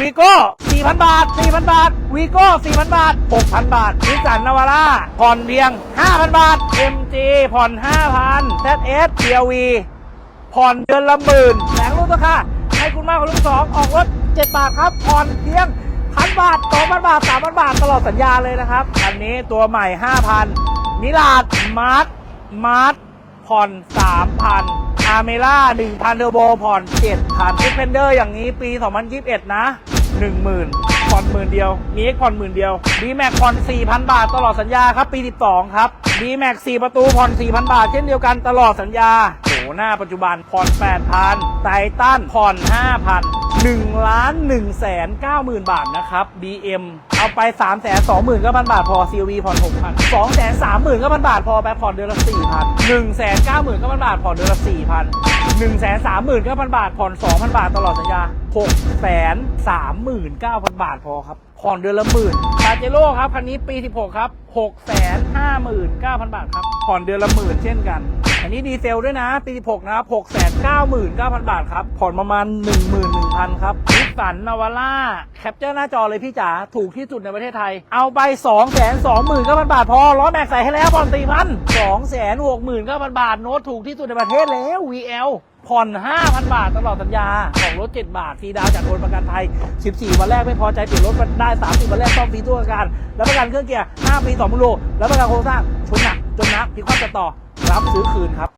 วีโก้ 4,000 บาท 4,000 บาท วีโก้ 4,000 บาท 6,000 บาทนิสสันนาวาร่าผ่อนเพียง 5,000 บาท MG ผ่อน 5,000 ZS CRV ผ่อนเดือนละหมื่นแสงรุ่นราคาให้คุณมากกว่ารุ่นสองออกรถ 7 บาทครับ ผ่อนเพียงพันบาท2,000บาท3,000บาท ตลอดสัญญาเลยนะครับ อันนี้ตัวใหม่ 5,000มิลาดมาร์ทมาร์ทผ่อน3,000อา เมล่า1,000เทอร์โบผ่อน7,000 e x p e n d e r อย่างนี้ปี 2021 นะ 10,000ผ่อนหมื่นเดียว มีเอ็กผ่อนหมื่นเดียว d m a x ผ่อน 4,000 บาทตลอดสัญญาครับ ปี 12 ครับ d m a x 4ประตูผ่อน 4,000 บาท เช่นเดียวกันตลอดสัญญา หน้าปัจจุบันผ่อน8,000ไททันผ่อน 5,000 1ล้าน1แสน9หมื่นบาทนะครับ BM เอาไป3แสน2หมื่นก็พันบาทพอ COV ผ่อน6,000 2แสน3หมื่นก็พันบาทพอไปผ่อนเดือนละ4,000 1แสน9หมื่นก็พันบาทผ่อนเดือนละ4,000 1แสน3หมื่นก็พันบาทผ่อน2,000 บาทตลอดสัญญา6แสน3หมื่น9พันบาทพอครับ ผ่อนเดือนละหมื่นปาเจโร่ครับคันนี้ปี 16 ครับ 6 5 9 0 0 0 บาทครับ ผ่อนเดือนละหมื่นเช่นกัน อันนี้ดีเซลด้วยนะ ปี 16 นะครับ 6 9 9 0 0 0 บาทครับ ผ่อนประมาณ 11,000 ครับนิสสันนาวาร่าแคปเจอร์หน้าจอเลยพี่จ๋า ถูกที่สุดในประเทศไทย เอาไป 2 2 9 0 0 0 บาทพอล้อแม็กใส่ให้แล้วผ่อน4,000 2 6 9 0 0 0 บาท โน้ตถูกที่สุดในประเทศแล้ว VL ผ่อน 5,000 บาทตลอดสัญญา ของรถ 7 บาทฟรีดาวจากโอนประกันไทย14 วันแรกไม่พอใจเปลี่ยนรถได้ 30 วันแรกต้องฟรีตัวประกันแล้วประกันเครื่องเกียร์ 5 ปี2มูลโลแล้วประกันโครงสร้างชนหนักจนนักพิความจะต่อรับซื้อคืนครับ